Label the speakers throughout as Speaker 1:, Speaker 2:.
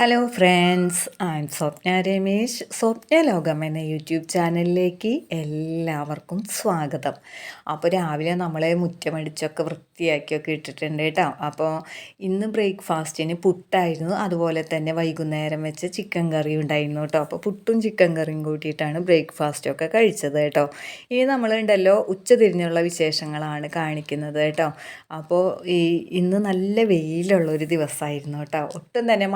Speaker 1: Hello friends I am Swapna Ramesh. Swapna ലോകം എന്ന YouTube ചാനലിലേക്ക് എല്ലാവർക്കും സ്വാഗതം. അപ്പോൾ രാവിലെ നമ്മളെ മുറ്റമടിച്ചൊക്കെ വൃത്തിയാക്കിയൊക്കെ ഇട്ടിട്ടുണ്ട് കേട്ടോ. അപ്പോൾ ഇന്ന് ബ്രേക്ക്ഫാസ്റ്റിന് പുട്ടായിരുന്നു. അതുപോലെ തന്നെ വൈകുന്നേരം വെച്ച് ചിക്കൻ കറി ഉണ്ടായിരുന്നു കേട്ടോ. അപ്പോൾ പുട്ടും ചിക്കൻ കറിയും കൂട്ടിയിട്ടാണ് ബ്രേക്ക്ഫാസ്റ്റൊക്കെ കഴിച്ചത് കേട്ടോ. ഇനി നമ്മളുണ്ടല്ലോ ഉച്ചതിരിഞ്ഞുള്ള വിശേഷങ്ങളാണ് കാണിക്കുന്നത് കേട്ടോ. അപ്പോൾ ഈ ഇന്ന് നല്ല വെയിലുള്ള ഒരു ദിവസമായിരുന്നു കേട്ടോ. ഒട്ടും തന്നെ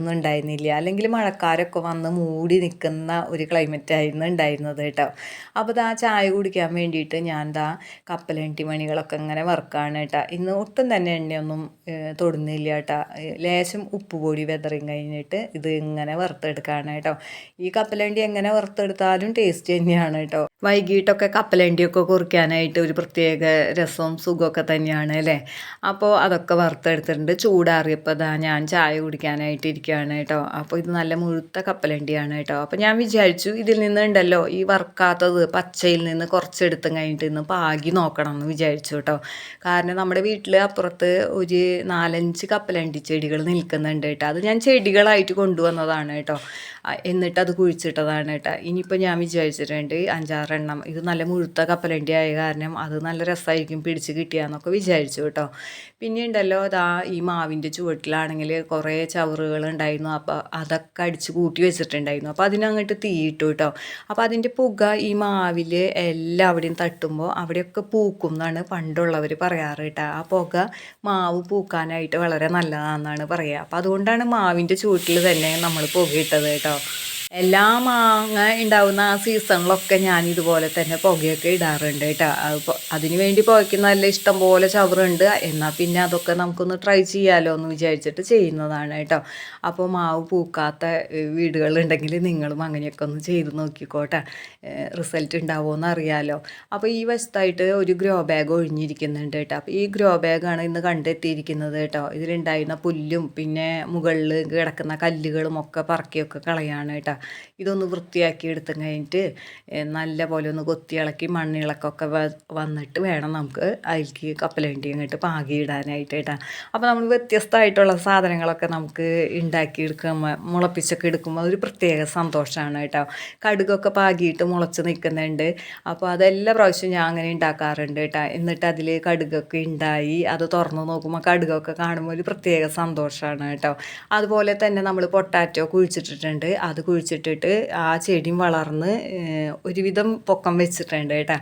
Speaker 1: മഴക്കാരൊന്നും ഉണ്ടായിരുന്നില്ല. അല്ലെങ്കിൽ മഴക്കാരൊക്കെ വന്ന് മൂടി നിൽക്കുന്ന ഒരു ക്ലൈമറ്റ് ആയിരുന്നു ഉണ്ടായിരുന്നത് കേട്ടോ. അപ്പോൾ ഇതാ ചായ കുടിക്കാൻ വേണ്ടിയിട്ട് ഞാൻ ദാ കപ്പലണ്ടി മണികളൊക്കെ ഇങ്ങനെ വറുക്കാണ് കേട്ടോ. ഇന്ന് ഒട്ടും തന്നെ എണ്ണയൊന്നും തൊടുന്നില്ല കേട്ടോ. ലേശം ഉപ്പ് പൊടി വെതറിയും കഴിഞ്ഞിട്ട് ഇത് ഇങ്ങനെ വറുത്തെടുക്കുകയാണ് കേട്ടോ. ഈ കപ്പലണ്ടി എങ്ങനെ വറുത്തെടുത്താലും ടേസ്റ്റ് തന്നെയാണ് കേട്ടോ. വൈകിട്ടൊക്കെ കപ്പലണ്ടിയൊക്കെ കുറിക്കാനായിട്ട് ഒരു പ്രത്യേക രസവും സുഖമൊക്കെ തന്നെയാണ് അല്ലേ? അപ്പോൾ അതൊക്കെ വറുത്തെടുത്തിട്ടുണ്ട്. ചൂടാറിയപ്പോൾ ഇതാ ഞാൻ ചായ കുടിക്കാനായിട്ട് ഇരിക്കുകയാണ് കേട്ടോ. അപ്പോൾ ഇത് നല്ല മുഴുത്ത കപ്പലണ്ടിയാണ് കേട്ടോ. അപ്പോൾ ഞാൻ വിചാരിച്ചു ഇതിൽ നിന്നുണ്ടല്ലോ ഈ വറുക്കാത്തത് പച്ചയിൽ നിന്ന് കുറച്ചെടുത്തും കഴിഞ്ഞിട്ട് ഇന്ന് പാകി നോക്കണം എന്ന് വിചാരിച്ചു കേട്ടോ. കാരണം നമ്മുടെ വീട്ടിൽ അപ്പുറത്ത് ഒരു നാലഞ്ച് കപ്പലണ്ടി ചെടികൾ നിൽക്കുന്നുണ്ട് കേട്ടോ. അത് ഞാൻ ചെടികളായിട്ട് കൊണ്ടുവന്നതാണ് കേട്ടോ. എന്നിട്ട് അത് കുഴിച്ചിട്ടതാണ് കേട്ടോ. ഇനിയിപ്പോൾ ഞാൻ വിചാരിച്ചിട്ടുണ്ട് അഞ്ചാറെണ്ണം ഇത് നല്ല മുഴുത്ത കപ്പലണ്ടി ആയ കാരണം അത് നല്ല രസമായിരിക്കും പിടിച്ച് കിട്ടിയാന്നൊക്കെ വിചാരിച്ചു കേട്ടോ. പിന്നെ ഉണ്ടല്ലോ അതാ ഈ മാവിന്റെ ചുവട്ടിലാണെങ്കിൽ കുറേ ചവറുകൾ ഉണ്ടായിരുന്നു. അപ്പോൾ അതൊക്കെ അടിച്ച് കൂട്ടി വെച്ചിട്ടുണ്ടായിരുന്നു. അപ്പോൾ അതിനങ്ങോട്ട് തീയിട്ടു കേട്ടോ. അപ്പോൾ അതിന്റെ പുക ഈ മാവിൽ എല്ലാവിടെയും തട്ടുമ്പോൾ അവിടെയൊക്കെ പൂക്കും എന്നാണ് പണ്ടുള്ളവർ പറയാറ് കേട്ടോ. ആ പുക മാവ് പൂക്കാനായിട്ട് വളരെ നല്ലതാണെന്നാണ് പറയുക അപ്പോൾ അതുകൊണ്ടാണ് മാവിന്റെ ചുവട്ടിൽ തന്നെ നമ്മൾ പുകയിട്ടത് കേട്ടോ. എല്ലാ മാങ്ങ ഉണ്ടാവുന്ന ആ സീസണിലൊക്കെ ഞാൻ ഇതുപോലെ തന്നെ പുകയൊക്കെ ഇടാറുണ്ട് കേട്ടോ. അതിന് വേണ്ടി പുകയ്ക്ക് നല്ല ഇഷ്ടം പോലെ ചവറുണ്ട്. എന്നാൽ പിന്നെ അതൊക്കെ നമുക്കൊന്ന് ട്രൈ ചെയ്യാമല്ലോ എന്ന് വിചാരിച്ചിട്ട് ചെയ്യുന്നതാണ് കേട്ടോ. അപ്പോൾ മാവ് പൂക്കാത്ത വീടുകളുണ്ടെങ്കിൽ നിങ്ങളും അങ്ങനെയൊക്കെ ഒന്ന് ചെയ്ത് നോക്കിക്കോട്ടെ റിസൾട്ട് ഉണ്ടാവുമോ അറിയാമല്ലോ അപ്പോൾ ഈ വശത്തായിട്ട് ഒരു ഗ്രോ ബാഗ് ഒഴിഞ്ഞിരിക്കുന്നുണ്ട് കേട്ടോ. അപ്പോൾ ഈ ഗ്രോ ബാഗാണ് ഇന്ന് കണ്ടെത്തിയിരിക്കുന്നത് കേട്ടോ. ഇതിലുണ്ടായിരുന്ന പുല്ലും പിന്നെ മുകളിൽ കിടക്കുന്ന കല്ലുകളും ഒക്കെ പറക്കിയൊക്കെ കളയാണ് കേട്ടോ. ഇതൊന്ന് വൃത്തിയാക്കി എടുത്തും കഴിഞ്ഞിട്ട് നല്ല പോലെ ഒന്ന് കൊത്തി ഇളക്കി മണ്ണിളക്കൊക്കെ വന്നിട്ട് വേണം നമുക്ക് അതിലേക്ക് കപ്പലണ്ടി അങ്ങോട്ട് പാകി ഇടാനായിട്ട് കേട്ടോ അപ്പോൾ നമ്മൾ വ്യത്യസ്തമായിട്ടുള്ള സാധനങ്ങളൊക്കെ നമുക്ക് ഉണ്ടാക്കിയെടുക്കുമ്പോൾ മുളപ്പിച്ചൊക്കെ എടുക്കുമ്പോൾ ഒരു പ്രത്യേക സന്തോഷമാണ് കേട്ടോ. കടുകൊക്കെ പാകിയിട്ട് മുളച്ച് നിൽക്കുന്നുണ്ട്. അപ്പോൾ അതെല്ലാ പ്രാവശ്യവും ഞാൻ അങ്ങനെ ഉണ്ടാക്കാറുണ്ട് കേട്ടോ. എന്നിട്ട് അതിൽ കടുകൊക്കെ ഉണ്ടായി അത് തുറന്ന് നോക്കുമ്പോൾ കടുകൊക്കെ കാണുമ്പോൾ ഒരു പ്രത്യേക സന്തോഷമാണ് കേട്ടോ. അതുപോലെ തന്നെ നമ്മൾ പൊട്ടാറ്റോ കുഴിച്ചിട്ടിട്ടുണ്ട്. അത് കുഴിച്ചിട്ടിട്ട് ആ ചെടിയും വളർന്ന് ഒരുവിധം പൊക്കം വെച്ചിട്ടുണ്ട് കേട്ടോ.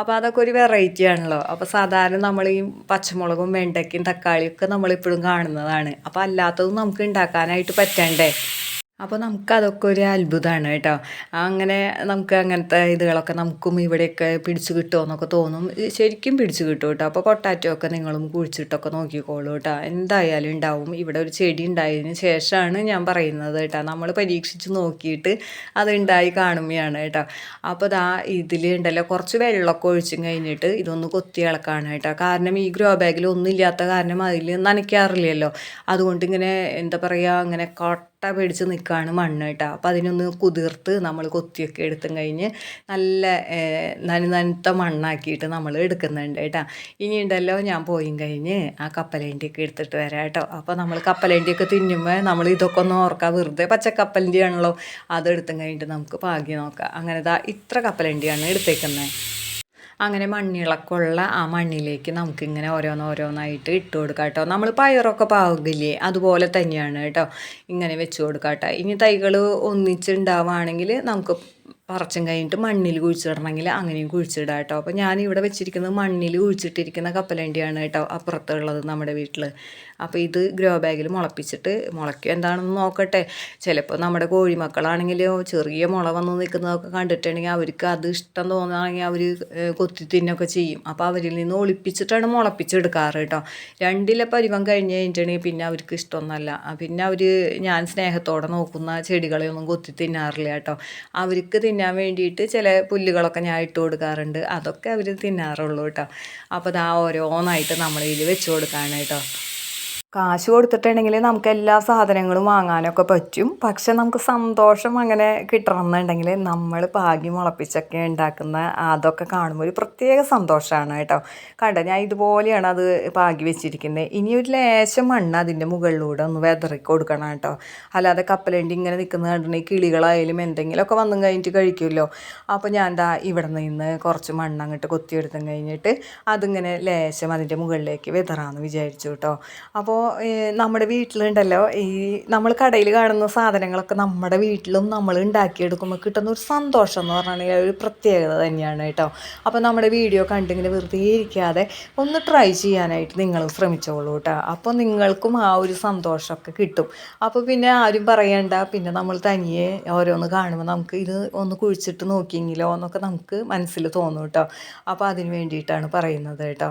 Speaker 1: അപ്പോൾ അതൊക്കെ ഒരു വെറൈറ്റി ആണല്ലോ. അപ്പോൾ സാധാരണ നമ്മൾ ഈ പച്ചമുളകും വെണ്ടയ്ക്കയും തക്കാളിയൊക്കെ നമ്മളിപ്പോഴും കാണുന്നതാണ്. അപ്പോൾ അല്ലാത്തതും നമുക്ക് ഉണ്ടാക്കാനായിട്ട് പറ്റണ്ടേ? അപ്പോൾ നമുക്കതൊക്കെ ഒരു അത്ഭുതമാണ് കേട്ടോ. അങ്ങനെ നമുക്ക് അങ്ങനത്തെ ഇതുകളൊക്കെ നമുക്കും ഇവിടെയൊക്കെ പിടിച്ചു കിട്ടുമോ എന്നൊക്കെ തോന്നും. ശരിക്കും പിടിച്ചു കിട്ടും കേട്ടോ. അപ്പോൾ പൊട്ടാറ്റോ ഒക്കെ നിങ്ങളും കുഴിച്ചിട്ടൊക്കെ നോക്കിക്കോളൂ കേട്ടോ. എന്തായാലും ഉണ്ടാവും. ഇവിടെ ഒരു ചെടി ഉണ്ടായതിന് ശേഷമാണ് ഞാൻ പറയുന്നത് കേട്ടോ. നമ്മൾ പരീക്ഷിച്ച് നോക്കിയിട്ട് അത് ഉണ്ടായി കാണുമ്പോഴാണ് കേട്ടോ. അപ്പോൾ ദാ ഇതിൽ ഉണ്ടല്ലോ കുറച്ച് വെള്ളമൊക്കെ ഒഴിച്ചും കഴിഞ്ഞിട്ട് ഇതൊന്ന് കൊത്തി ഇളക്കാണ് കേട്ടോ. കാരണം ഈ ഗ്രോ ബാഗിൽ ഒന്നും ഇല്ലാത്ത കാരണം അതിൽ നനയ്ക്കാറില്ലല്ലോ. അതുകൊണ്ട് ഇങ്ങനെ എന്താ പറയുക അങ്ങനെ കട്ട പിടിച്ച് നിൽക്കുകയാണ് മണ്ണ് കേട്ടോ. അപ്പോൾ അതിനൊന്ന് കുതിർത്ത് നമ്മൾ കൊത്തിയൊക്കെ എടുത്തും കഴിഞ്ഞ് നല്ല നനു നനുത്ത മണ്ണാക്കിയിട്ട് നമ്മൾ എടുക്കുന്നുണ്ട് കേട്ടോ. ഇനി ഉണ്ടല്ലോ ഞാൻ പോയും കഴിഞ്ഞ് ആ കപ്പലേണ്ടിയൊക്കെ എടുത്തിട്ട് വരാം കേട്ടോ. അപ്പോൾ നമ്മൾ കപ്പലേണ്ടിയൊക്കെ തിന്നുമ്പോൾ നമ്മൾ ഇതൊക്കെ ഒന്ന് ഓർക്കാം വെറുതെ പച്ചക്കപ്പലണ്ടി ആണല്ലോ അതെടുത്തും കഴിഞ്ഞിട്ട് നമുക്ക് പാകി നോക്കാം. അങ്ങനെ ഇതാ ഇത്ര കപ്പലണ്ടിയാണ് എടുത്തേക്കുന്നത് അങ്ങനെ മണ്ണിളക്കമുള്ള ആ മണ്ണിലേക്ക് നമുക്കിങ്ങനെ ഓരോന്നോരോന്നായിട്ട് ഇട്ട് കൊടുക്കാം കേട്ടോ. നമ്മൾ പയറൊക്കെ പാകില്ലേ അതുപോലെ തന്നെയാണ് കേട്ടോ ഇങ്ങനെ വെച്ച് കൊടുക്കാം കേട്ടോ. ഇനി തൈകൾ ഒന്നിച്ചുണ്ടാവുകയാണെങ്കിൽ നമുക്ക് പറിച്ചും കഴിഞ്ഞിട്ട് മണ്ണിൽ കുഴിച്ചിടണമെങ്കിൽ അങ്ങനെയും കുഴിച്ചിടാം കേട്ടോ. അപ്പോൾ ഞാൻ ഇവിടെ വെച്ചിരിക്കുന്നത് മണ്ണിൽ കുഴിച്ചിട്ടിരിക്കുന്ന കപ്പലണ്ടിയാണ് കേട്ടോ അപ്പുറത്തുള്ളത് നമ്മുടെ വീട്ടിൽ അപ്പോൾ ഇത് ഗ്രോ ബാഗിൽ മുളപ്പിച്ചിട്ട് മുളയ്ക്കും. എന്താണെന്ന് നോക്കട്ടെ? ചിലപ്പോൾ നമ്മുടെ കോഴിമക്കളാണെങ്കിലോ ചെറിയ മുള വന്ന് നിൽക്കുന്നതൊക്കെ കണ്ടിട്ടുണ്ടെങ്കിൽ അവർക്ക് അത് ഇഷ്ടം തോന്നുകയാണെങ്കിൽ അവർ കൊത്തി തിന്നൊക്കെ ചെയ്യും. അപ്പോൾ അവരിൽ നിന്ന് ഒളിപ്പിച്ചിട്ടാണ് മുളപ്പിച്ചെടുക്കാറ് കേട്ടോ. രണ്ടിലെ പരിവം കഴിഞ്ഞ് കഴിഞ്ഞിട്ടുണ്ടെങ്കിൽ പിന്നെ അവർക്ക് ഇഷ്ടമൊന്നുമല്ല. പിന്നെ അവർ ഞാൻ സ്നേഹത്തോടെ നോക്കുന്ന ചെടികളെയൊന്നും കൊത്തി തിന്നാറില്ല കേട്ടോ. അവർക്ക് തിന്നാൻ വേണ്ടിയിട്ട് ചില പുല്ലുകളൊക്കെ ഞാൻ ഇട്ട് കൊടുക്കാറുണ്ട്. അതൊക്കെ അവർ തിന്നാറുള്ളൂ കേട്ടോ. അപ്പോൾ ഇതാ ഓരോന്നായിട്ട് നമ്മൾ ഇതിൽ വെച്ച് കൊടുക്കാനായിട്ടോ. കാശ് കൊടുത്തിട്ടുണ്ടെങ്കിൽ നമുക്ക് എല്ലാ സാധനങ്ങളും വാങ്ങാനൊക്കെ പറ്റും. പക്ഷെ നമുക്ക് സന്തോഷം അങ്ങനെ കിട്ടണമെന്നുണ്ടെങ്കിൽ നമ്മൾ പാകി മുളപ്പിച്ചൊക്കെ ഉണ്ടാക്കുന്ന അതൊക്കെ കാണുമ്പോൾ ഒരു പ്രത്യേക സന്തോഷമാണ് കേട്ടോ. കണ്ട? ഞാൻ ഇതുപോലെയാണ് അത് പാകി വെച്ചിരിക്കുന്നത്. ഇനി ഒരു ലേശം മണ്ണ് അതിന്റെ മുകളിലൂടെ ഒന്ന് വെതറി കൊടുക്കണം കേട്ടോ. അല്ലാതെ കപ്പലണ്ടി ഇങ്ങനെ നിൽക്കുന്ന കണ്ടിട്ടുണ്ടെങ്കിൽ കിളികളായാലും എന്തെങ്കിലുമൊക്കെ വന്നും കഴിഞ്ഞിട്ട് കഴിക്കുമല്ലോ. അപ്പോൾ ഞാൻ എന്താ ഇവിടെ നിന്ന് കുറച്ച് മണ്ണ് അങ്ങോട്ട് കൊത്തിയെടുത്തും കഴിഞ്ഞിട്ട് അതിങ്ങനെ ലേശം അതിന്റെ മുകളിലേക്ക് വിതറാമെന്ന് വിചാരിച്ചു കേട്ടോ. അപ്പോൾ നമ്മുടെ വീട്ടിലുണ്ടല്ലോ ഈ നമ്മൾ കടയിൽ കാണുന്ന സാധനങ്ങളൊക്കെ നമ്മുടെ വീട്ടിലും നമ്മൾ ഉണ്ടാക്കിയെടുക്കുമ്പോൾ കിട്ടുന്ന ഒരു സന്തോഷം എന്ന് പറഞ്ഞാൽ ഒരു പ്രത്യേകത തന്നെയാണ് കേട്ടോ. അപ്പോൾ നമ്മുടെ വീഡിയോ കണ്ടിങ്ങനെ വെറുതെ ഇരിക്കാതെ ഒന്ന് ട്രൈ ചെയ്യാനായിട്ട് നിങ്ങൾ ശ്രമിച്ചോളൂ കേട്ടോ. അപ്പോൾ നിങ്ങൾക്കും ആ ഒരു സന്തോഷമൊക്കെ കിട്ടും. അപ്പോൾ പിന്നെ ആരും പറയണ്ട. പിന്നെ നമ്മൾ തനിയെ ഓരോന്ന് കാണുമ്പോൾ നമുക്ക് ഇത് ഒന്ന് കുഴിച്ചിട്ട് നോക്കിയെങ്കിലോ എന്നൊക്കെ നമുക്ക് മനസ്സിൽ തോന്നും കേട്ടോ. അപ്പോൾ അതിന് വേണ്ടിയിട്ടാണ് പറയുന്നത് കേട്ടോ.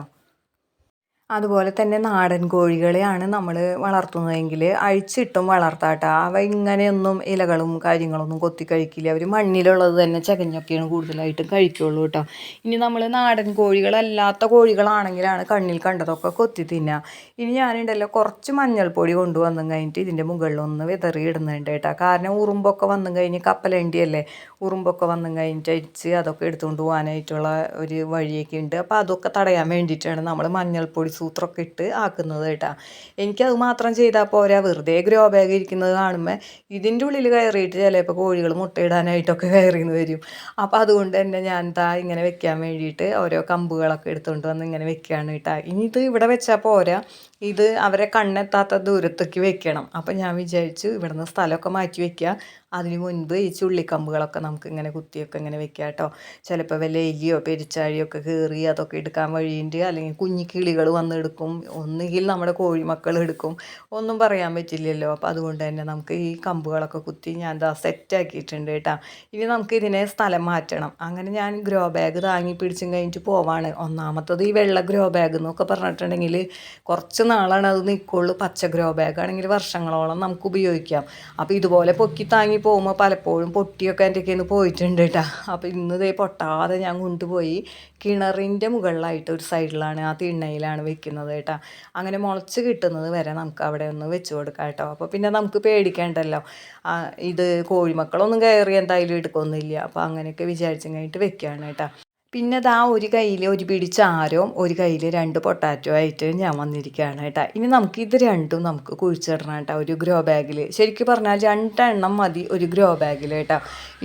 Speaker 1: അതുപോലെ തന്നെ നാടൻ കോഴികളെയാണ് നമ്മൾ വളർത്തുന്നതെങ്കിൽ അഴിച്ചിട്ടും വളർത്താട്ട. അവ ഇങ്ങനെയൊന്നും ഇലകളും കാര്യങ്ങളൊന്നും കൊത്തി കഴിക്കില്ല. അവർ മണ്ണിലുള്ളത് തന്നെ ചകഞ്ഞൊക്കെയാണ് കൂടുതലായിട്ടും കഴിക്കുള്ളൂ കേട്ടോ. ഇനി നമ്മൾ നാടൻ കോഴികളല്ലാത്ത കോഴികളാണെങ്കിലാണ് കണ്ണിൽ കണ്ടതൊക്കെ കൊത്തി തിന്നുക ഇനി ഞാനുണ്ടല്ലോ കുറച്ച് മഞ്ഞൾപ്പൊടി കൊണ്ടുവന്നു കഴിഞ്ഞിട്ട് ഇതിന്റെ മുകളിലൊന്ന് വിതറി ഇടുന്നുണ്ട് കേട്ടോ. കാരണം ഉറുമ്പൊക്കെ വന്നു കഴിഞ്ഞ് കപ്പലണ്ടിയല്ലേ? ഉറുമ്പൊക്കെ വന്നു കഴിഞ്ഞിട്ട് അരിച്ച് അതൊക്കെ എടുത്തുകൊണ്ട് പോകാനായിട്ടുള്ള ഒരു വഴിയൊക്കെ ഉണ്ട്. അപ്പോൾ അതൊക്കെ തടയാൻ വേണ്ടിയിട്ടാണ് നമ്മൾ മഞ്ഞൾപ്പൊടി സൂത്രമൊക്കെ ഇട്ട് ആക്കുന്നത് കേട്ടോ. എനിക്കത് മാത്രം ചെയ്താൽ പോരാ. വെറുതെ ഗ്രോ ബാഗ് ഇരിക്കുന്നത് കാണുമ്പോൾ ഇതിന്റെ ഉള്ളിൽ കയറിയിട്ട് ചിലപ്പോൾ കോഴികൾ മുട്ടയിടാനായിട്ടൊക്കെ കയറിന്ന് വരും. അപ്പോൾ അതുകൊണ്ട് തന്നെ ഞാൻ താ ഇങ്ങനെ വെക്കാൻ വേണ്ടിയിട്ട് ഓരോ കമ്പുകളൊക്കെ എടുത്തുകൊണ്ട് വന്ന് ഇങ്ങനെ വെക്കുകയാണ് കേട്ടോ. ഇനി ഇത് ഇവിടെ വെച്ചാൽ പോരാ. ഇത് അവരെ കണ്ണെത്താത്ത ദൂരത്തേക്ക് വെക്കണം. അപ്പം ഞാൻ വിചാരിച്ചു ഇവിടുന്ന് സ്ഥലമൊക്കെ മാറ്റി വെക്കുക അതിന് മുൻപ് ഈ ചുള്ളിക്കമ്പുകളൊക്കെ നമുക്ക് ഇങ്ങനെ കുത്തിയൊക്കെ ഇങ്ങനെ വെക്കാം കേട്ടോ. ചിലപ്പോൾ വല്ല എലിയോ പെരിച്ചാഴിയോ ഒക്കെ കയറി അതൊക്കെ എടുക്കാൻ വഴിയുണ്ട്. അല്ലെങ്കിൽ കുഞ്ഞു കിളികൾ വന്ന് എടുക്കും. ഒന്നുകിൽ നമ്മുടെ കോഴിമക്കൾ എടുക്കും. ഒന്നും പറയാൻ പറ്റില്ലല്ലോ. അപ്പോൾ അതുകൊണ്ട് തന്നെ നമുക്ക് ഈ കമ്പുകളൊക്കെ കുത്തി ഞാൻ എന്താ സെറ്റാക്കിയിട്ടുണ്ട് കേട്ടോ. ഇനി നമുക്ക് ഇതിനെ സ്ഥലം മാറ്റണം. അങ്ങനെ ഞാൻ ഗ്രോ ബാഗ് താങ്ങി പിടിച്ചും കഴിഞ്ഞിട്ട് പോവാണ്. ഒന്നാമത്തത് ഈ വെള്ള ഗ്രോ ബാഗ് എന്നൊക്കെ പറഞ്ഞിട്ടുണ്ടെങ്കിൽ കുറച്ച് നാളാണ് അത് നിൽക്കുള്ളൂ പച്ച ഗ്രോ ബാഗ് ആണെങ്കിൽ വർഷങ്ങളോളം നമുക്ക് ഉപയോഗിക്കാം. അപ്പോൾ ഇതുപോലെ പൊക്കി താങ്ങി പോകുമ്പോൾ പലപ്പോഴും പൊട്ടിയൊക്കെ എന്റെ കയ്യിൽ നിന്ന് പോയിട്ടുണ്ട് കേട്ടോ. അപ്പോൾ ഇന്ന് ഇതേ പൊട്ടാതെ ഞാൻ കൊണ്ടുപോയി കിണറിന്റെ മുകളിലായിട്ട് ഒരു സൈഡിലാണ് ആ തിണ്ണയിലാണ് വെക്കുന്നത് കേട്ടോ. അങ്ങനെ മുളച്ച് കിട്ടുന്നത് വരെ നമുക്ക് അവിടെ ഒന്ന് വെച്ച് കൊടുക്കാം കേട്ടോ. അപ്പോൾ പിന്നെ നമുക്ക് പേടിക്കേണ്ടല്ലോ. ഇത് കോഴിമക്കളൊന്നും കയറി എന്തായാലും എടുക്കൊന്നുമില്ല. അപ്പോൾ അങ്ങനെയൊക്കെ വിചാരിച്ചു കഴിഞ്ഞിട്ട് വെക്കുകയാണ് കേട്ടോ. പിന്നെ ദാ ഒരു കയ്യിൽ ഒരു പിടി ചാരവും ഒരു കയ്യിൽ രണ്ട് പൊട്ടാറ്റോ ആയിട്ട് ഞാൻ വന്നിരിക്കുകയാണ് കേട്ടോ. ഇനി നമുക്ക് ഇത് രണ്ടും നമുക്ക് കുഴിച്ചിടണം കേട്ടോ ഒരു ഗ്രോ ബാഗിൽ ശരിക്കും പറഞ്ഞാൽ രണ്ടെണ്ണം മതി ഒരു ഗ്രോ ബാഗിൽ കേട്ടോ.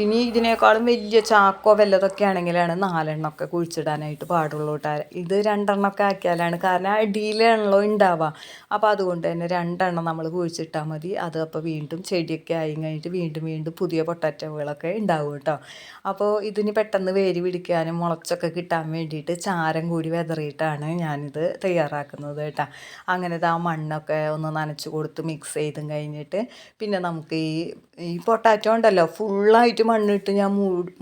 Speaker 1: ഇനി ഇതിനേക്കാളും വലിയ ചാക്കോ വല്ലതൊക്കെ ആണെങ്കിലാണ് നാലെണ്ണമൊക്കെ കുഴിച്ചിടാനായിട്ട് പാടുള്ളൂ കേട്ടോ. ഇത് രണ്ടെണ്ണമൊക്കെ ആക്കിയാലാണ് കാരണം അടിയിലാണല്ലോ ഉണ്ടാവുക. അപ്പോൾ അതുകൊണ്ട് തന്നെ രണ്ടെണ്ണം നമ്മൾ കുഴിച്ചിട്ടാൽ മതി. അത് അപ്പോൾ വീണ്ടും ചെടിയൊക്കെ ആയി കഴിഞ്ഞിട്ട് വീണ്ടും വീണ്ടും പുതിയ പൊട്ടാറ്റോകളൊക്കെ ഉണ്ടാവും കേട്ടോ. അപ്പോൾ ഇതിന് പെട്ടെന്ന് വേര് പിടിക്കാനും കുറച്ചൊക്കെ കിട്ടാൻ വേണ്ടിയിട്ട് ചാരം കൂടി വിതറിയിട്ടാണ് ഞാനിത് തയ്യാറാക്കുന്നത് കേട്ടോ. അങ്ങനത്തെ ആ മണ്ണൊക്കെ ഒന്ന് നനച്ച് കൊടുത്ത് മിക്സ് ചെയ്തും കഴിഞ്ഞിട്ട് പിന്നെ നമുക്ക് ഈ ഈ പൊട്ടാറ്റോ ഉണ്ടല്ലോ ഫുള്ളായിട്ട് മണ്ണിട്ട് ഞാൻ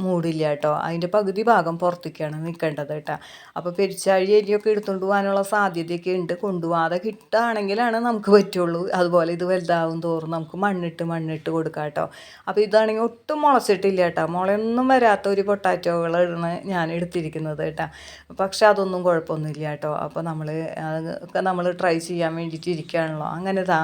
Speaker 1: മൂടില്ല കേട്ടോ. അതിന്റെ പകുതി ഭാഗം പുറത്തേക്കാണ് നിൽക്കേണ്ടത് കേട്ടോ. അപ്പോൾ പെരിച്ചാഴി അരിയൊക്കെ എടുത്തുകൊണ്ട് പോകാനുള്ള സാധ്യതയൊക്കെ ഉണ്ട്. കൊണ്ടുപോകാതെ കിട്ടുകയാണെങ്കിലാണ് നമുക്ക് പറ്റുള്ളൂ. അതുപോലെ ഇത് വലുതാവും തോറും നമുക്ക് മണ്ണിട്ട് മണ്ണിട്ട് കൊടുക്കാം കേട്ടോ. അപ്പോൾ ഇതാണെങ്കിൽ ഒട്ടും മുളച്ചിട്ടില്ല കേട്ടോ. മുളയൊന്നും വരാത്ത ഒരു പൊട്ടാറ്റോകൾ ഇടുന്ന ഞാൻ എടുത്തിരിക്കുന്നത് കേട്ടോ. പക്ഷെ അതൊന്നും കുഴപ്പമൊന്നുമില്ല കേട്ടോ. അപ്പോൾ നമ്മൾ ഒക്കെ നമ്മൾ ട്രൈ ചെയ്യാൻ വേണ്ടിയിട്ട് ഇരിക്കുകയാണല്ലോ. അങ്ങനെ താ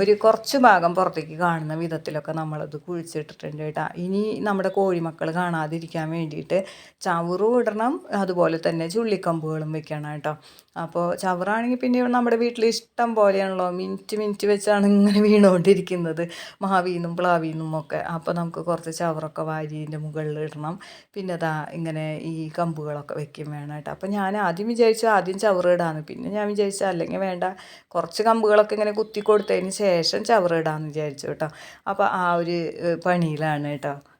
Speaker 1: ഒരു കുറച്ച് ഭാഗം പുറത്തേക്ക് കാണുന്ന വിധത്തിലൊക്കെ നമ്മളത് കുഴിച്ചിട്ടിട്ടുണ്ട് കേട്ടോ. ഇനി നമ്മുടെ കോഴിമക്കൾ കാണാതിരിക്കാൻ വേണ്ടിയിട്ട് ചവറും ഇടണം അതുപോലെ തന്നെ ചുള്ളിക്കമ്പുകളും വെക്കണം കേട്ടോ. അപ്പോൾ ചവറാണെങ്കിൽ പിന്നെ നമ്മുടെ വീട്ടിൽ ഇഷ്ടം പോലെയാണല്ലോ. മിനിറ്റ് മിനിറ്റ് വെച്ചാണ് ഇങ്ങനെ വീണുകൊണ്ടിരിക്കുന്നത് മാവീന്നും പ്ലാവീന്നും ഒക്കെ. അപ്പോൾ നമുക്ക് കുറച്ച് ചവറൊക്കെ വാരിന്റെ മുകളിൽ ഇടണം. പിന്നെ അതാ ഇങ്ങനെ ഈ കമ്പുകളൊക്കെ വെക്കും വേണം അപ്പോൾ ഞാൻ ആദ്യം വിചാരിച്ചു ആദ്യം ചവറിടാന്ന് പിന്നെ ഞാൻ വിചാരിച്ചു അല്ലെങ്കിൽ വേണ്ട കുറച്ച് കമ്പുകളൊക്കെ ഇങ്ങനെ കുത്തി കൊടുത്തതിന് ശേഷം ചവറിടാന്ന് വിചാരിച്ചു കേട്ടോ. അപ്പോൾ ആ ഒരു പണിയിലാണ് കേട്ടോ.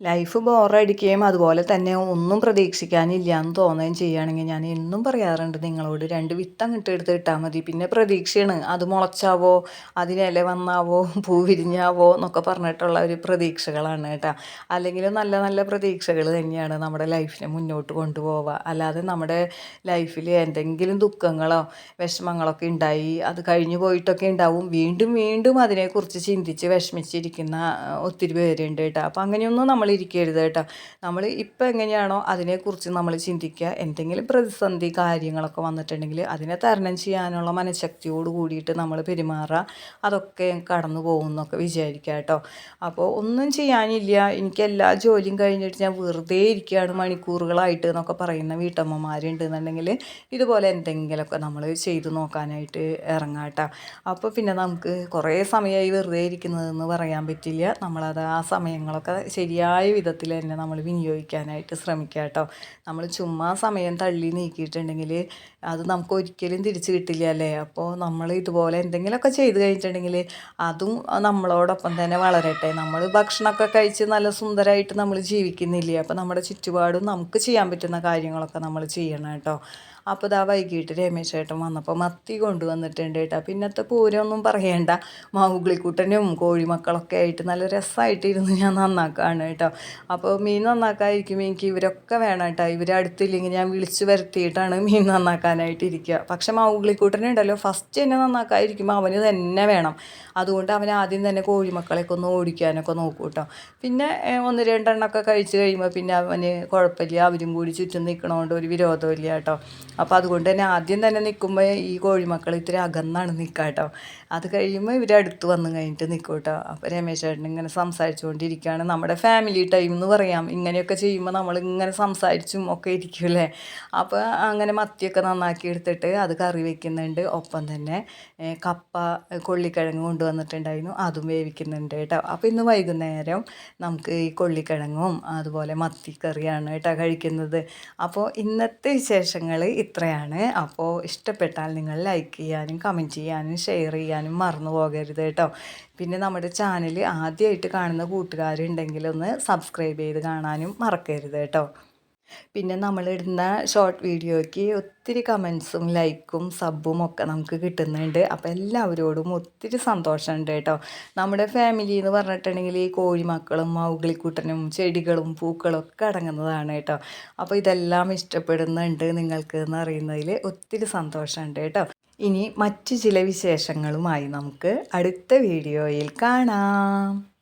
Speaker 1: ലൈഫ് ബോറടിക്കുകയും അതുപോലെ തന്നെ ഒന്നും പ്രതീക്ഷിക്കാനില്ല എന്ന് തോന്നുകയും ചെയ്യുകയാണെങ്കിൽ ഞാൻ എന്നും പറയാറുണ്ട് നിങ്ങളോട് രണ്ട് വിത്തം കിട്ടിയെടുത്ത് ഇട്ടാൽ മതി. പിന്നെ പ്രതീക്ഷയാണ്. അത് മുളച്ചാവോ? അതിനില വന്നാവോ? പൂ വിരിഞ്ഞാവോ? എന്നൊക്കെ പറഞ്ഞിട്ടുള്ള ഒരു പ്രതീക്ഷകളാണ് കേട്ടോ. അല്ലെങ്കിൽ നല്ല നല്ല പ്രതീക്ഷകൾ തന്നെയാണ് നമ്മുടെ ലൈഫിനെ മുന്നോട്ട് കൊണ്ടുപോവുക. അല്ലാതെ നമ്മുടെ ലൈഫിൽ എന്തെങ്കിലും ദുഃഖങ്ങളോ വിഷമങ്ങളൊക്കെ ഉണ്ടായി അത് കഴിഞ്ഞു പോയിട്ടൊക്കെ ഉണ്ടാവും. വീണ്ടും വീണ്ടും അതിനെക്കുറിച്ച് ചിന്തിച്ച് വിഷമിച്ചിരിക്കുന്ന ഒത്തിരി പേരുണ്ട് കേട്ടോ. അപ്പം അങ്ങനെയൊന്നും നമ്മൾ നമ്മൾ ഇരിക്കരുത് കേട്ടോ. നമ്മൾ ഇപ്പം എങ്ങനെയാണോ അതിനെക്കുറിച്ച് നമ്മൾ ചിന്തിക്കുക എന്തെങ്കിലും പ്രതിസന്ധി കാര്യങ്ങളൊക്കെ വന്നിട്ടുണ്ടെങ്കിൽ അതിനെ തരണം ചെയ്യാനുള്ള മനഃശക്തിയോട് കൂടിയിട്ട് നമ്മൾ പെരുമാറുക. അതൊക്കെ കടന്നു പോകുമെന്നൊക്കെ വിചാരിക്കുക കേട്ടോ. അപ്പോൾ ഒന്നും ചെയ്യാനില്ല. എനിക്ക് എല്ലാ ജോലിയും കഴിഞ്ഞിട്ട് ഞാൻ വെറുതെ ഇരിക്കുകയാണ് മണിക്കൂറുകളായിട്ട് എന്നൊക്കെ പറയുന്ന വീട്ടമ്മമാരുണ്ടെന്നുണ്ടെങ്കിൽ ഇതുപോലെ എന്തെങ്കിലുമൊക്കെ നമ്മൾ ചെയ്തു നോക്കാനായിട്ട് ഇറങ്ങാട്ടോ അപ്പോൾ പിന്നെ നമുക്ക് കുറേ സമയമായി വെറുതെ ഇരിക്കുന്നതെന്ന് പറയാൻ പറ്റില്ല. നമ്മളത് ആ സമയങ്ങളൊക്കെ ശരിയായ വിധത്തിൽ തന്നെ നമ്മൾ വിനിയോഗിക്കാനായിട്ട് ശ്രമിക്കുക കേട്ടോ. നമ്മൾ ചുമ്മാ സമയം തള്ളി നീക്കിയിട്ടുണ്ടെങ്കിൽ അത് നമുക്ക് ഒരിക്കലും തിരിച്ചു കിട്ടില്ല അല്ലേ? അപ്പോൾ നമ്മൾ ഇതുപോലെ എന്തെങ്കിലുമൊക്കെ ചെയ്ത് കഴിഞ്ഞിട്ടുണ്ടെങ്കിൽ അതും നമ്മളോടൊപ്പം തന്നെ വളരട്ടെ. നമ്മൾ ഭക്ഷണമൊക്കെ കഴിച്ച് നല്ല സുന്ദരമായിട്ട് നമ്മൾ ജീവിക്കുന്നില്ലേ? അപ്പോൾ നമ്മുടെ ചുറ്റുപാടും നമുക്ക് ചെയ്യാൻ പറ്റുന്ന കാര്യങ്ങളൊക്കെ നമ്മൾ ചെയ്യണം കേട്ടോ. അപ്പോൾ ഇതാ വൈകിട്ട് രമേശ് ചേട്ടൻ വന്നപ്പോൾ മത്തി കൊണ്ടുവന്നിട്ടുണ്ട് കേട്ടോ. പിന്നത്തെ പൂരമൊന്നും പറയണ്ട. മാവുകളിക്കൂട്ടനും കോഴിമക്കളൊക്കെ ആയിട്ട് നല്ല രസമായിട്ടിരുന്ന് ഞാൻ നന്നാക്കുകയാണ് കേട്ടോ. അപ്പോൾ മീൻ നന്നാക്കാതിരിക്കും എനിക്ക് ഇവരൊക്കെ വേണം കേട്ടോ. ഇവരെ അടുത്തില്ലെങ്കിൽ ഞാൻ വിളിച്ചു വരുത്തിയിട്ടാണ് മീൻ നന്നാക്കാനായിട്ടിരിക്കുക. പക്ഷേ മാവുകളിക്കൂട്ടനുണ്ടല്ലോ ഫസ്റ്റ് എന്നെ നന്നാക്കാതിരിക്കുമ്പോൾ അവന് തന്നെ വേണം. അതുകൊണ്ട് അവൻ ആദ്യം തന്നെ കോഴിമക്കളെയൊക്കെ ഒന്ന് ഓടിക്കാനൊക്കെ നോക്കും കേട്ടോ. പിന്നെ ഒന്ന് രണ്ടെണ്ണമൊക്കെ കഴിച്ച് കഴിയുമ്പോൾ പിന്നെ അവന് കുഴപ്പമില്ല. അവരും കൂടി ചുറ്റും നിൽക്കണോണ്ട് ഒരു വിരോധമില്ല കേട്ടോ. അപ്പോൾ അതുകൊണ്ട് തന്നെ ആദ്യം തന്നെ നിൽക്കുമ്പോൾ ഈ കോഴിമക്കൾ ഇത്തിരി അകന്നാണ് നിൽക്കുക കേട്ടോ. അത് കഴിയുമ്പോൾ ഇവർ അടുത്ത് വന്ന് കഴിഞ്ഞിട്ട് നിൽക്കും കേട്ടോ. അപ്പോൾ രമേശ് ചേട്ടൻ ഇങ്ങനെ സംസാരിച്ചുകൊണ്ടിരിക്കുകയാണ്. നമ്മുടെ ഫാമിലി ടൈം എന്ന് പറയാം. ഇങ്ങനെയൊക്കെ ചെയ്യുമ്പോൾ നമ്മൾ ഇങ്ങനെ സംസാരിച്ചും ഒക്കെ ഇരിക്കുമല്ലേ അപ്പോൾ അങ്ങനെ മത്തിയൊക്കെ നന്നാക്കി എടുത്തിട്ട് അത് കറി വെക്കുന്നുണ്ട്. ഒപ്പം തന്നെ കപ്പ കൊള്ളിക്കിഴങ്ങ് കൊണ്ടുവന്നിട്ടുണ്ടായിരുന്നു. അതും വേവിക്കുന്നുണ്ട് കേട്ടോ. അപ്പോൾ ഇന്ന് വൈകുന്നേരം നമുക്ക് ഈ കൊള്ളിക്കിഴങ്ങും അതുപോലെ മത്തിക്കറിയാണ് കേട്ടോ കഴിക്കുന്നത്. അപ്പോൾ ഇന്നത്തെ വിശേഷങ്ങൾ ഇത്രയാണ്. അപ്പോൾ ഇഷ്ടപ്പെട്ടാൽ നിങ്ങൾ ലൈക്ക് ചെയ്യാനും കമന്റ് ചെയ്യാനും ഷെയർ ചെയ്യാനും മറന്നു പോകരുത് കേട്ടോ. പിന്നെ നമ്മുടെ ചാനൽ ആദ്യമായിട്ട് കാണുന്ന കൂട്ടുകാരുണ്ടെങ്കിൽ ഒന്ന് സബ്സ്ക്രൈബ് ചെയ്ത് കാണാനും മറക്കരുത് കേട്ടോ. പിന്നെ നമ്മളിടുന്ന ഷോർട്ട് വീഡിയോയ്ക്ക് ഒത്തിരി കമൻസും ലൈക്കും സബും ഒക്കെ നമുക്ക് കിട്ടുന്നുണ്ട്. അപ്പോൾ എല്ലാവരോടും ഒത്തിരി സന്തോഷമുണ്ട് കേട്ടോ. നമ്മുടെ ഫാമിലി എന്ന് പറഞ്ഞിട്ടുണ്ടെങ്കിൽ ഈ കോഴിമക്കളും മൗഗിളിക്കുട്ടനും ചെടികളും പൂക്കളും ഒക്കെ അടങ്ങുന്നതാണ് കേട്ടോ. അപ്പോൾ ഇതെല്ലാം ഇഷ്ടപ്പെടുന്നുണ്ട് നിങ്ങൾക്ക് എന്ന് അറിയുന്നതിൽ ഒത്തിരി സന്തോഷമുണ്ട് കേട്ടോ. ഇനി മറ്റു ചില വിശേഷങ്ങളുമായി നമുക്ക് അടുത്ത വീഡിയോയിൽ കാണാം.